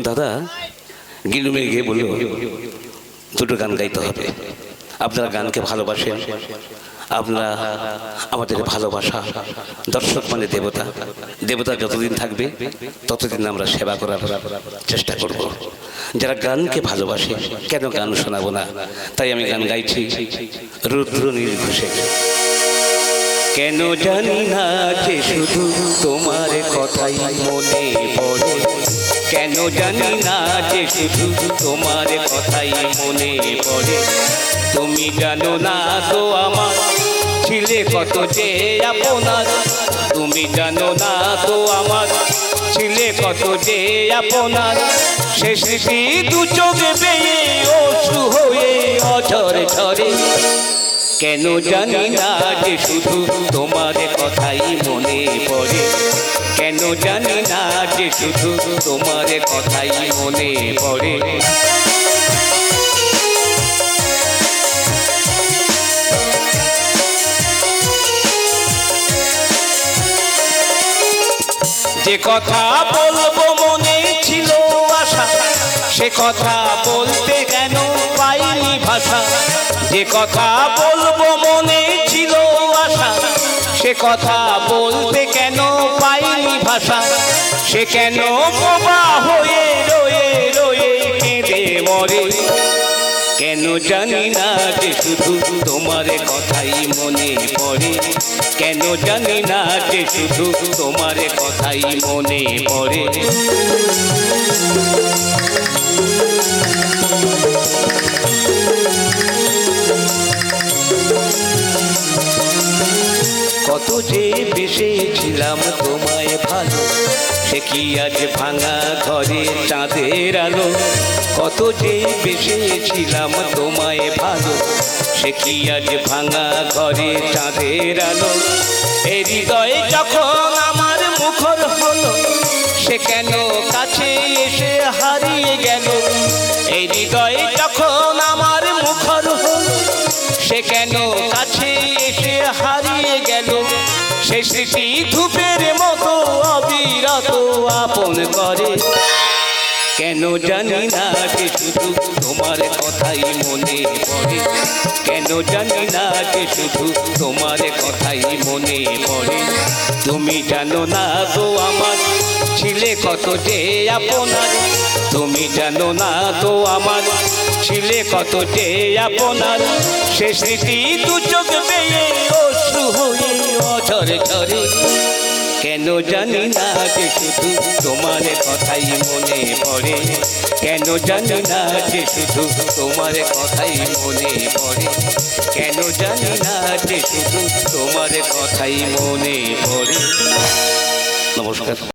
দাদা গিলুমে গিয়ে বলল, দুটো গান গাইতে হবে। আপনারা গানকে ভালোবাসেন। আপনারা আমাদের ভালোবাসা। দর্শক মানে দেবতা। দেবতা যতদিন থাকবে, ততদিন আমরা সেবা করার চেষ্টা করব। যারা গানকে ভালোবাসে, কেন গান শোনাবো না? তাই আমি গান গাইছি রুদ্র নির্ঘোষে। কেন জানি না যে শুধু তোমার কথাই মনে পড়ে। কেন জানি না যে শুধু তোমার কথাই মনে পড়ে। তুমি জানো না তো আমার ছিলে কত যে আপনার। তুমি জানো না তো আমার ছিলে কত যে আপনার। সে স্মৃতি দু চোখে বেয়ে অসু হয়ে অঝরে ঝরে। কেন জানি না যে শুধু তোমার কথাই মনে পড়ে। কেন জানি না যে শুধু তোমার কথাই মনে পড়ে। যে কথা বলব মনে ছিল আশা, সে কথা বলতে কেন পাইনি ভাষা। যে কথা বলব মনে ছিল আশা, সে কথা বলতে কেন ভাষা, সে কেন বোবা হয়ে রয়ে রয়ে কেঁদে মরে? কেন জানি না যে শুধু তোমার কথাই মনে পড়ে। কেন জানি না যে শুধু তোমার কথাই মনে পড়ে। বেসেছিলাম তোমায় ভালো। সে কি আজ ভাঙা ঘরে চাঁদের আলো? কত যে বেসেছিলাম তোমায় ভালো। সে কি আজ ভাঙা ঘরে চাঁদের আলো? এ হৃদয়ে যখন আমার মুখর হলো, সে কেন সে ধূপের মতো অবিরত আপন করে। কেন জানি না যে শুধু তোমার কথাই মনে পড়ে। কেন জানি না যে শুধু তোমার কথাই মনে পড়ে। তুমি জানো না তো আমার ছিলে কত যে আপনার? তুমি জানো না তো আমার। ছিলে কত যে আপনার? সে স্মৃতি দু চোখ বেয়ে অশ্রু হয়ে অঝরে ঝরে। কেন জানি না যে শুধু তোমার কথাই মনে পড়ে। কেন জানি না যে শুধু তোমার কথাই মনে পড়ে। কেন জানি না যে শুধু তোমার কথাই মনে পড়ে। নমস্কার।